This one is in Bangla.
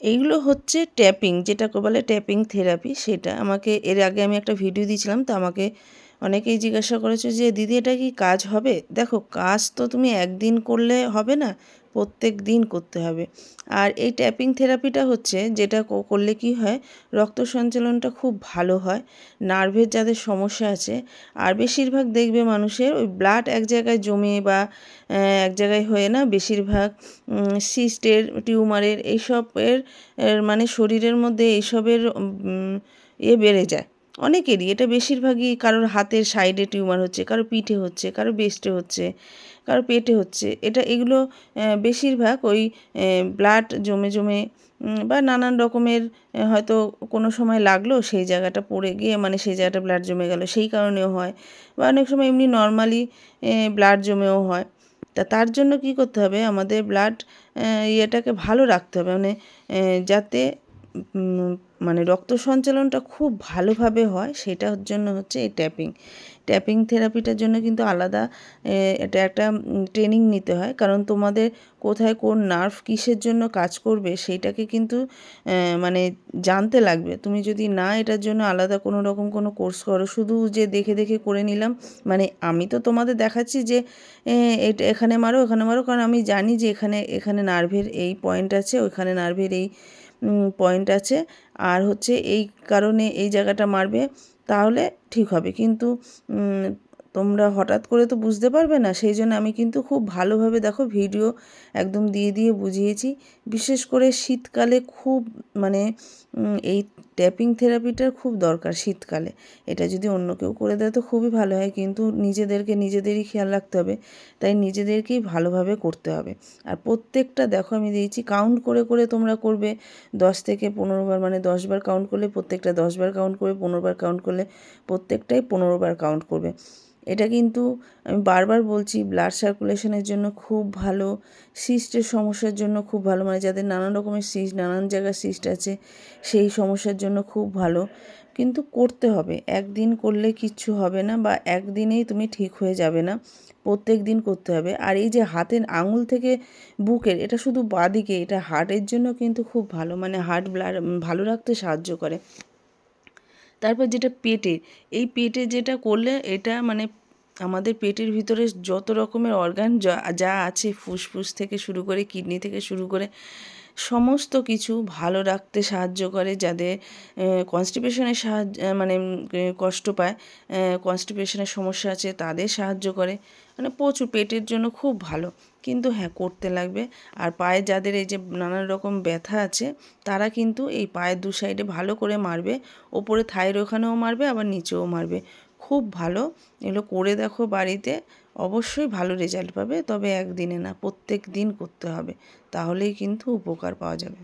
এইগুলো হচ্ছে ট্যাপিং যেটাকে বলে ট্যাপিং থেরাপি সেটা আমাকে এর আগে আমি একটা ভিডিও দিয়েছিলাম, তো আমাকে অনেকেই জিজ্ঞাসা করেছে যে, দিদি, এটা কি কাজ হবে? দেখো, কাজ তো তুমি একদিন করলে হবে না, প্রত্যেক দিন করতে হবে। আর এই ট্যাপিং থেরাপিটা হচ্ছে, যেটা করলে কি হয়, রক্ত সঞ্চালনটা খুব ভালো হয়, নার্ভের যাদের সমস্যা আছে, আর বেশিরভাগ দেখবে মানুষের ওই ব্লাড এক জায়গায় জমে বা এক জায়গায় হয়ে না, বেশিরভাগ সিস্টের, টিউমারের, এইসবের মানে শরীরের মধ্যে এইসবের এ বেড়ে যায়। অনেকেরই। এটা বেশিরভাগই কারোর হাতের সাইডে টিউমার হচ্ছে কারও পিঠে হচ্ছে কারও বেস্টে হচ্ছে কারও পেটে হচ্ছে। এটা এগুলো বেশিরভাগ ওই ব্লাড জমে জমে বা নানান রকমের হয়তো কোনো সময় লাগল, সেই জায়গাটা পড়ে গিয়ে মানে সেই জায়গাটা ব্লাড জমে গেল, সেই কারণেও হয়। বা অনেক সময় এমনি নর্মালি ব্লাড জমেও হয়। তা তার জন্য কী করতে হবে? আমাদের ব্লাড ইয়েটাকে ভালো রাখতে হবে। মানে যাতে মানে রক্ত সঞ্চালনটা খুব ভালোভাবে হয়, সেটার জন্য হচ্ছে এই ট্যাপিং। ট্যাপিং থেরাপিটার জন্য কিন্তু আলাদা এটা একটা ট্রেনিং নিতে হয়। কারণ তোমাদের কোথায় কোন নার্ভ কিসের জন্য কাজ করবে সেইটাকে কিন্তু মানে জানতে লাগবে। তুমি যদি না এটার জন্য আলাদা কোনো রকম কোনো কোর্স করো, শুধু যে দেখে দেখে করে নিলাম মানে আমি তো তোমাদের দেখাচ্ছি যে এটা, এখানে মারো এখানে মারো, কারণ আমি জানি যে এখানে এখানে নার্ভের এই পয়েন্ট আছে ওইখানে নার্ভের এই পয়েন্ট আছে। আর হচ্ছে এই কারণে এই জায়গাটা মারবে, তাহলে ঠিক হবে। কিন্তু তোমরা হঠাৎ করে তো বুঝতে পারবে না, সেই জন্য আমি কিন্তু খুব ভালোভাবে দেখো ভিডিও একদম দিয়ে দিয়ে বুঝিয়েছি। বিশেষ করে শীতকালে খুব মানে এই ট্যাপিং থেরাপিটার খুব দরকার শীতকালে। এটা যদি অন্য কেউ করে দেয় তো খুবই ভালো হয়, কিন্তু নিজেদেরকে নিজেদেরই খেয়াল রাখতে হবে। তাই নিজেদেরকেই ভালোভাবে করতে হবে। আর প্রত্যেকটা, দেখো আমি দিয়েছি কাউন্ট করে করে তোমরা করবে। দশ থেকে পনেরো বার মানে দশবার কাউন্ট করলে প্রত্যেকটা দশবার কাউন্ট করবে, পনেরো বার কাউন্ট করলে প্রত্যেকটাই পনেরো বার কাউন্ট করবে। এটা কিন্তু আমি বারবার বলছি ব্লাড সার্কুলেশনের জন্য খুব ভালো সিস্টের সমস্যার জন্য খুব ভালো মানে যাদের নানান রকমের সিস্ট নানান জায়গায় সিস্ট আছে, সেই সমস্যার জন্য খুব ভালো। কিন্তু করতে হবে। একদিন করলে কিচ্ছু হবে না বা একদিনেই তুমি ঠিক হয়ে যাবে না। প্রত্যেক দিন করতে হবে। আর এই যে হাতের আঙুল থেকে বুকের, এটা শুধু বাদিকে এটা হার্টের জন্য কিন্তু খুব ভালো। মানে হার্ট ব্লাড ভালো রাখতে সাহায্য করে। তারপর যেটা পেটে, এই পেটে যেটা করলে এটা মানে আমাদের পেটের ভিতরে যত রকমের অর্গান যা আছে, ফুসফুস থেকে শুরু করে, কিডনি থেকে শুরু করে সমস্ত কিছু ভালো রাখতে সাহায্য করে যাদের কনস্টিপেশনের সাহায্য মানে কষ্ট পায় কনস্টিপেশনের সমস্যা আছে তাদের সাহায্য করে। মানে প্রচুর পেটের জন্য খুব ভালো। কিন্তু হ্যাঁ করতে লাগবে। আর পায়ে যাদের এই যে নানান রকম ব্যথা আছে, তারা কিন্তু এই পায়ের দু সাইডে ভালো করে মারবে। ওপরে থায়ের ওখানেও মারবে, আবার নিচেও মারবে। খুব ভালো। এগুলো করে দেখো বাড়িতে, অবশ্যই ভালো রেজাল্ট পাবে, তবে একদিনে না, প্রত্যেক দিন করতে হবে। তাহলেই কিন্তু উপকার পাওয়া যাবে।